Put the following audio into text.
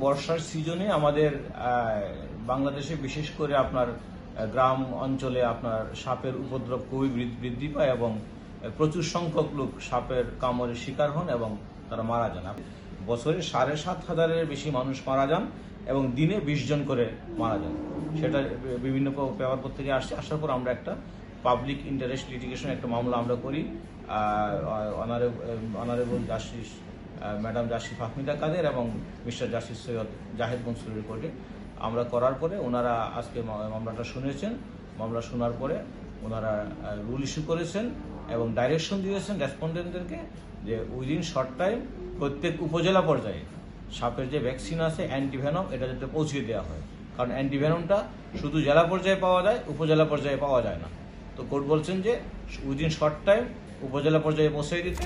বর্ষার সিজনে আমাদের বাংলাদেশে বিশেষ করে আপনার গ্রাম অঞ্চলে আপনার সাপের উপদ্রব খুবই বৃদ্ধি- পায় এবং প্রচুর সংখ্যক লোক সাপের কামড়ের শিকার হন এবং তারা মারা যান। বছরে সাড়ে সাত হাজারের বেশি মানুষ মারা যান এবং দিনে বিশ জন করে মারা যান। সেটা বিভিন্ন পেপার পত্রিকায় আসছে। আসার পর আমরা একটা পাবলিক ইন্টারেস্ট লিটিগেশন একটা মামলা আমরা করি। Honourable justice madam justice Fahmida Quader এবং মিস্টার জাস্টিস সৈয়দ জাহেদ মনসুরের কোর্টে আমরা করার পরে ওনারা আজকে মামলাটা শুনেছেন। মামলা শোনার পরে ওনারা রুল ইস্যু করেছেন এবং ডাইরেকশন দিয়েছেন রেসপন্ডেন্টদেরকে যে উইদিন শর্ট টাইম প্রত্যেক উপজেলা পর্যায়ে সাপের যে ভ্যাকসিন আছে অ্যান্টিভেনম এটা যাতে পৌঁছে দেওয়া হয়। কারণ অ্যান্টিভেনমটা শুধু জেলা পর্যায়ে পাওয়া যায়, উপজেলা পর্যায়ে পাওয়া যায় না। তো কোর্ট বলছেন যে উইদিন শর্ট টাইম উপজেলা পর্যায়ে পৌঁছে দিতে।